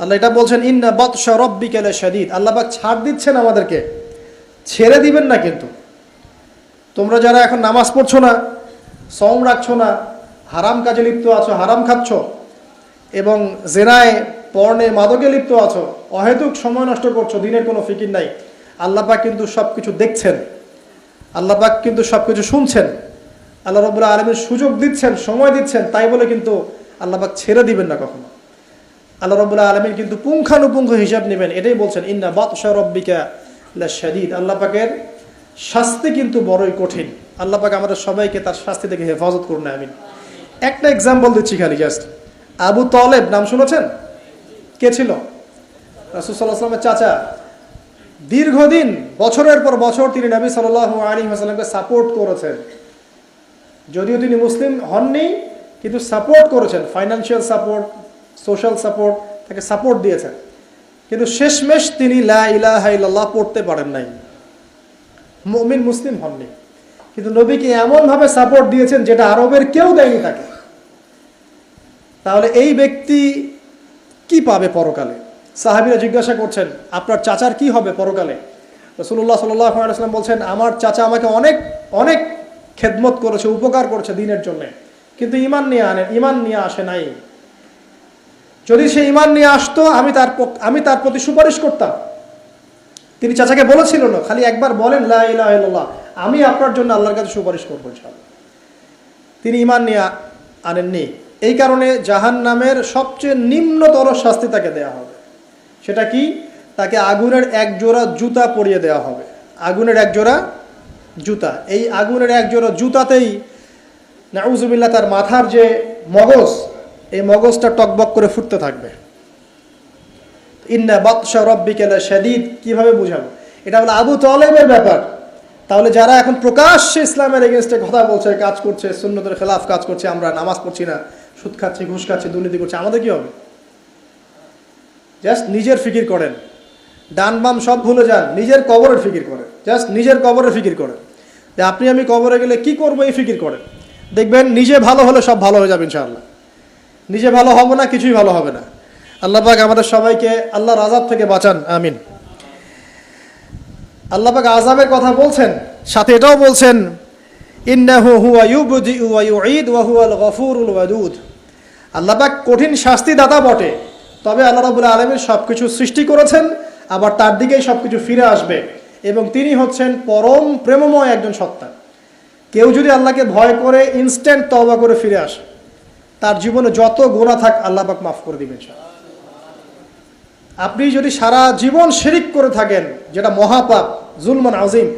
আল্লাহ এটা বলছেন, ইন্না বৎসা রব্বিকালে শাদিদ আল্লাহ পাক ছাড় দিচ্ছেন আমাদেরকে। ছেড়ে দিবেন না কিন্তু। তোমরা যারা এখন নামাজ পড়ছো না সম রাখছো না, হারাম কাজে লিপ্ত আছো, হারাম খাচ্ছ, এবং জেনায় পর্ণে মাদকে লিপ্ত আছো, অহেতুক সময় নষ্ট করছ, দিনের কোনো ফিকির নাই, আল্লাহ পাক কিন্তু সব কিছু দেখছেন। আল্লাহ পাক কিন্তু সব কিছু শুনছেন। আল্লাহ রবুল্লাহ আলমের সুযোগ দিচ্ছেন, সময় দিচ্ছেন, তাই বলে কিন্তু আল্লাহ পাক ছেড়ে দিবেন না কখনো। আল্লাহ রবুল্লাহ আলমিন কিন্তু পুঙ্খানুপুঙ্খ হিসাব নেবেন। এটাই বলছেন, ইন্না বাদশা রব্বিকা শাদিদ আল্লাহ পাকের শাস্তি কিন্তু বড়ই কঠিন। আল্লাহ পাক আমাদের সবাইকে তার শাস্তি থেকে হেফাজত করুন, আমিন। একটা এক্সাম্পল দিচ্ছি খালি জাস্ট আবু তলেব, নাম শুনেছেন? কে ছিল? রাসুসাল্লাহামের চাচা। দীর্ঘদিন, বছরের পর বছর তিনি নবী সাল আলী হাসালামকে সাপোর্ট করেছেন। যদিও তিনি মুসলিম হননি, কিন্তু সাপোর্ট করেছেন ফাইন্যান্সিয়াল সাপোর্ট সোশ্যাল সাপোর্ট তাকে সাপোর্ট দিয়েছেন। কিন্তু শেষমেশ তিনি লা ইলাহা ইল্লাল্লাহ পড়তে পারেন নাই। মুমিন, মুসলিম হননি। কিন্তু নবীকে এমনভাবে সাপোর্ট দিয়েছেন যেটা আরবের কেউ দেয়নি তাকে। তাহলে এই ব্যক্তি কি পাবে পরকালে? সাহাবিরা জিজ্ঞাসা করছেন, আপনার চাচার কি হবে পরকালে? রসুল্লাহ সাল্লাম বলছেন, আমার চাচা আমাকে অনেক অনেক খেদমত করেছে, উপকার করেছে দিনের জন্য। কিন্তু ইমান নিয়ে আনেন, ইমান নিয়ে আসে নাই। যদি সে ইমান নিয়ে আসতো, আমি তার আমি তার প্রতি সুপারিশ করতাম। তিনি চাচাকে বলেছিল না, খালি একবার বলেন, লা ইলাহা ইল্লাল্লাহ, আমি আপনার জন্য আল্লাহর কাছে সুপারিশ করব ইনশাআল্লাহ। তিনি ইমান নিয়ে আনেননি। এই কারণে জাহান নামের সবচেয়ে নিম্নতর শাস্তি তাকে দেয়া হবে। সেটা কি? তাকে আগুনের এক জোড়া জুতা পরিয়ে দেওয়া হবে। আগুনের এক জোড়া জুতা। এই আগুনের এক জোড়া জুতাতেই নাউজুবিল্লাহ তার মাথার যে মগজ এই মগজটা টকবক করে ফুটতে থাকবে। ইন্না বাদশা রব্বিকেলা শাদিদ কীভাবে বুঝাবো? এটা হলো আবু তলেবের ব্যাপার। তাহলে যারা এখন প্রকাশ্যে ইসলামের এগেনস্টে কথা বলছে, কাজ করছে, সুন্নতের খেলাফ কাজ করছে, আমরা নামাজ পড়ছি না, সুদ খাচ্ছি, ঘুষ খাচ্ছি, দুর্নীতি করছি, আমাদের কী হবে? জাস্ট নিজের ফিকির করেন। ডান বাম সব ভুলে যান, নিজের কবরের ফিকির করেন। জাস্ট নিজের কবরের ফিকির করেন। যে আপনি আমি কবরে গেলে কি করব এই ফিকির করেন? দেখবেন নিজে ভালো হলে সব ভালো হয়ে যাবে ইনশাআল্লাহ। নিজে ভালো হবে না, কিছুই ভালো হবে না। আল্লাহ পাক আমাদের সবাইকে আল্লাহর আজাব থেকে বাঁচান, আমিন। আল্লাহ পাক আজাবের কথা বলছেন, সাথে এটাও বলছেন, ইন্নাহু ইউবদিউ ওয়া ইউঈদ ওয়া হুয়াল গফুরুল ওয়াদুদ। আল্লাহ পাক কঠিন শাস্তি দাতা বটে, তবে আল্লাহ রাব্বুল আলামিন সবকিছু সৃষ্টি করেছেন, আবার তার দিকেই সবকিছু ফিরে আসবে এবং তিনি হচ্ছেন পরম প্রেমময় একজন সত্তা। কেউ যদি আল্লাহকে ভয় করে ইনস্ট্যান্ট তওবা করে ফিরে আসে। তার জীবনে যত গোনা থাক আল্লাহ পাক মাফ করে দিবেন। আপনি যদি সারা জীবন শিরিক করে থাকেন, যেটা মহাপাপ, জুলমান আজিম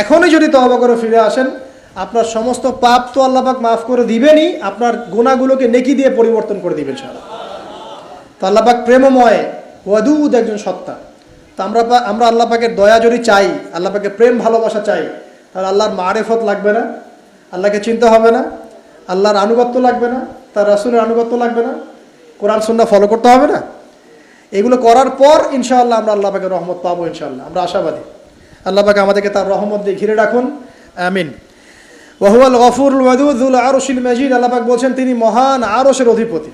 এখনই যদি তওবা করে ফিরে আসেন, আপনার সমস্ত পাপ তো আল্লাহ পাক মাফ করে দিবেনই, আপনার গোনাগুলোকে নেকি দিয়ে পরিবর্তন করে দিবেন সারা তো আল্লাহ পাক প্রেমময় ওয়াদুদ একজন সত্তা তো আমরা আমরা আল্লাহ পাকের দয়া যদি চাই, আল্লাহ পাকের প্রেম ভালোবাসা চাই, তাহলে আল্লাহর মারেফত লাগবে না, আল্লাহকে চিনতে হবে না, আল্লাহর আনুগত্য লাগবে না তার রাসুলের আনুগত্য লাগবে না, কোরআন সুন্না ফলো করতে হবে না। এগুলো করার পর ইনশাআল্লাহ আমরা আল্লাহ পাকে রহমত পাবো ইনশাআল্লাহ। আমরা আশাবাদী। আল্লাহ পাকে আমাদেরকে তার রহমত দিয়ে ঘিরে রাখুন। আমিন। ওয়াহুয়াল গফুরুল ওয়াদুদুল আরশিল মাজিদ। আল্লাহ পাক বলছেন, তিনি মহান আরশের অধিপতি।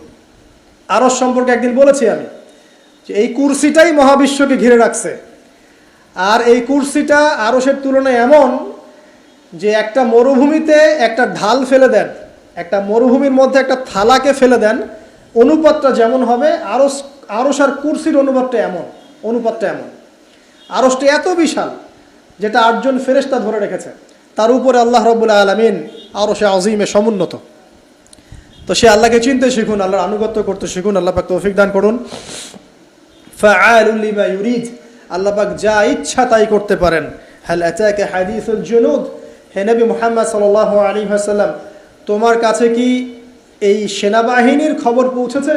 আরশ সম্পর্কে একদিন বলেছি আমি যে এই কুরসিটাই মহাবিশ্বকে ঘিরে রাখছে। আর এই কুরসিটা আরশের তুলনায় এমন যে একটা মরুভূমিতে একটা ঢাল ফেলে দেন। একটা মরুভূমির মধ্যে একটা থালাকে ফেলে দেন। অনুপাতটা যেমন হবে, আরস আরস আর কুরসির অনুপাতটা এমন অনুপাতটা এমন। আরসটা এত বিশাল যেটা আটজন ফেরেশতা ধরে রেখেছে। তার উপরে আল্লাহ রব্বুল আলমিন আরসে আজিমে সমুন্নত। তো সে আল্লাহকে চিনতে শিখুন, আল্লাহর আনুগত্য করতে শিখুন, আল্লাহ পাক তৌফিক দান করুন। লিমা ইউরিদ যা ইচ্ছা তাই করতে পারেন। আতাকা হাদিসুল জুনুদ, হে নবী মুহাম্মদ সাল্লাল্লাহু আলাইহি ওয়াসাল্লাম তোমার কাছে কি এই সেনাবাহিনীর খবর পৌঁছেছে?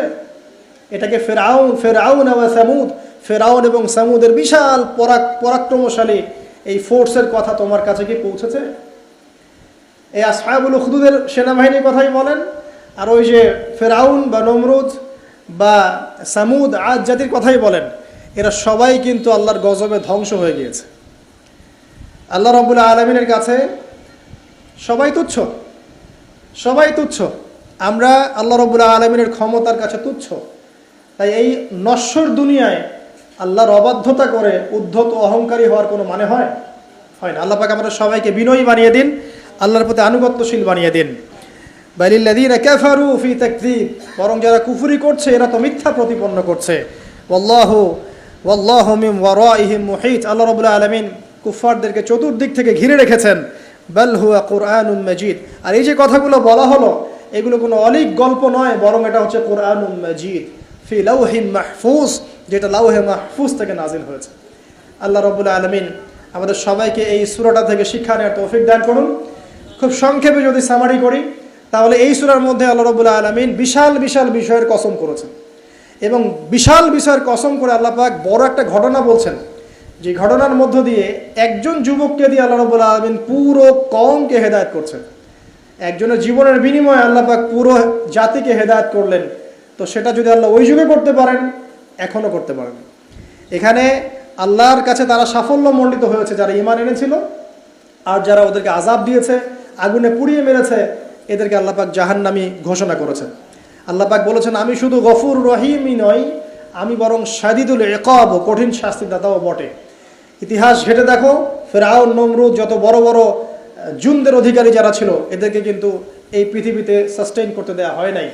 এটাকে ফেরাউন ফেরাউন এবং সামুদ, ফেরাউন এবং সামুদের বিশাল পরাক, পরাক্রমশালী এই ফোর্সের কথা তোমার কাছে কি পৌঁছেছে? এই আসহাবুল খুদুদের সেনাবাহিনীর কথাই বলেন, আর ওই যে ফেরাউন বা নমরুদ বা সামুদ আজ জাতির কথাই বলেন, এরা সবাই কিন্তু আল্লাহর গজবে ধ্বংস হয়ে গিয়েছে। আল্লাহ রবুল্লা আলমিনের কাছে সবাই তুচ্ছ। সবাই তুচ্ছ। আমরা আল্লাহ রবুল্লা আলমিনের ক্ষমতার কাছে তুচ্ছ। তাই এই নশ্বর দুনিয়ায় আল্লাহর অবাধ্যতা করে উদ্ধত অহংকারী হওয়ার কোনো মানে হয়? হয় না। আল্লাহ পাক আমাদের সবাইকে বিনয়ী বানিয়ে দিন, আল্লাহর প্রতি আনুগত্যশীল বানিয়ে দিন। বালিল্লাযীনা কাফারু ফি তাকযীব, বরং যারা কুফুরি করছে, এরা তো মিথ্যা প্রতিপন্ন করছে। ওয়াল্লাহু ওয়াল্লাহু মিন ওয়ারাইহিম মুহিত। আল্লাহ রাব্বুল আলামিন কুফফারদেরকে চতুর্দিক থেকে ঘিরে রেখেছেন। বাল হুয়া কুরআনুম মাজিদ। আর এই যে কথাগুলো বলা হলো, এগুলো কোনো অলিক গল্প নয়, বরং এটা হচ্ছে কোরআনুম মাজিদ। ফি লাউহিম মাহফুজ, যেটা লাউহে মাহফুজ থেকে নাজিল হয়েছে। আল্লাহ রবুল্লা আলমিন আমাদের সবাইকে এই সুরাটা থেকে শিক্ষা নেওয়ার তৌফিক দান করুন। খুব সংক্ষেপে যদি সামারি করি, তাহলে এই সুরার মধ্যে আল্লাহ রবুল্লা আলমিন বিশাল বিশাল বিষয়ের কসম করেছেন। এবং বিশাল বিষয়ের কসম করে আল্লাহ পাক বড় একটা ঘটনা বলছেন। যে ঘটনার মধ্য দিয়ে একজন যুবককে দিয়ে আল্লাহ রবুল্লা আলমিন পুরো কমকে হেদায়ত করছেন। একজনের জীবনের বিনিময়ে আল্লাহ পাক পুরো জাতিকে হেদায়ত করলেন। তো সেটা যদি আল্লাহ ওই যুগে করতে পারেন, এখনও করতে পারেন। এখানে আল্লাহর কাছে তারা সাফল্য মণ্ডিত হয়েছে, যারা ইমান এনেছিল আর যারা ওদেরকে আজাব দিয়েছে, আগুনে পুড়িয়ে মেরেছে, এদেরকে আল্লাহ পাক জাহান্নামি ঘোষণা করেছেন। আল্লাহ পাক বলেছেন, আমি শুধু গফুর রহিমই নই, আমি বরং সাদিদুল একাব কঠিন শাস্তিদাতাও বটে। ইতিহাস ঘেটে দেখো, ফেরাউন, নমরুদ যত বড় বড় জুনদের অধিকারী যারা ছিল, এদেরকে কিন্তু এই পৃথিবীতে সাস্টেইন করতে দেওয়া হয় নাই।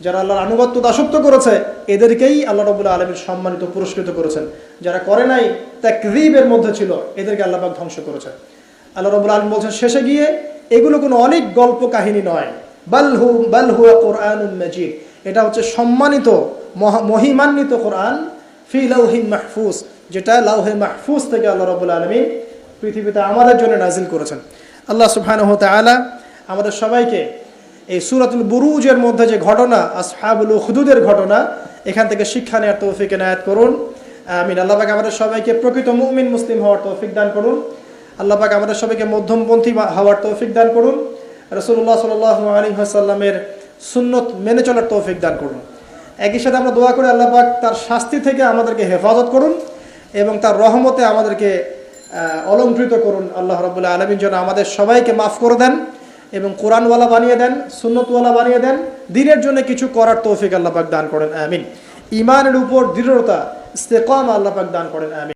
যারা আল্লাহর আনুগত্য দাসত্ব করেছে, এদেরকেই আল্লাহ রবুল্লা আলমীর সম্মানিত, পুরস্কৃত করেছেন। যারা করে নাই তাকরিবের মধ্যে ছিল, এদেরকে আল্লাহ পাক ধ্বংস করেছে আল্লাহ রবুল আলম বলছেন, শেষে গিয়ে এগুলো কোনো অনেক গল্প কাহিনী নয়। বালহু বালহু কোরআন এটা হচ্ছে সম্মানিত, মহা- মহিমান্বিত কোরআন। ফি লাউহিন মাহফুজ। যেটা লাউহে মাহফুজ থেকে আল্লাহ রবুল আলমী পৃথিবীতে আমাদের জন্য নাজিল করেছেন। আল্লাহ সুবহানাহু তাআলা আমাদের সবাইকে এই সুরাতুল বুরুজের মধ্যে যে ঘটনা, আসহাবুল হুদুদের ঘটনা, এখান থেকে শিক্ষা নেওয়ার তৌফিক এনায়াত করুন। আমিন। আল্লাহ পাক আমাদের সবাইকে প্রকৃত মুমিন, মুসলিম হওয়ার তৌফিক দান করুন। আল্লাহ পাক আমাদের সবাইকে মধ্যমপন্থী হওয়ার তৌফিক দান করুন। রসুল্লাহ সাল আলী সাল্লামের সুন্নত মেনে চলার তৌফিক দান করুন। একই সাথে আমরা দোয়া করি আল্লাহ পাক তার শাস্তি থেকে আমাদেরকে হেফাজত করুন। এবং তার রহমতে আমাদেরকে অলঙ্কৃত করুন। আল্লাহ রবুল্লাহ আলমীর জন্য আমাদের সবাইকে মাফ করে দেন এবং কোরআনওয়ালা বানিয়ে দেন, সুন্নতওয়ালা বানিয়ে দেন। দিনের জন্য কিছু করার তৌফিক আল্লাহ পাক দান করেন, আমিন। ইমানের উপর দৃঢ়তা, ইস্তেকাম আল্লাহ পাক দান করেন, আমিন।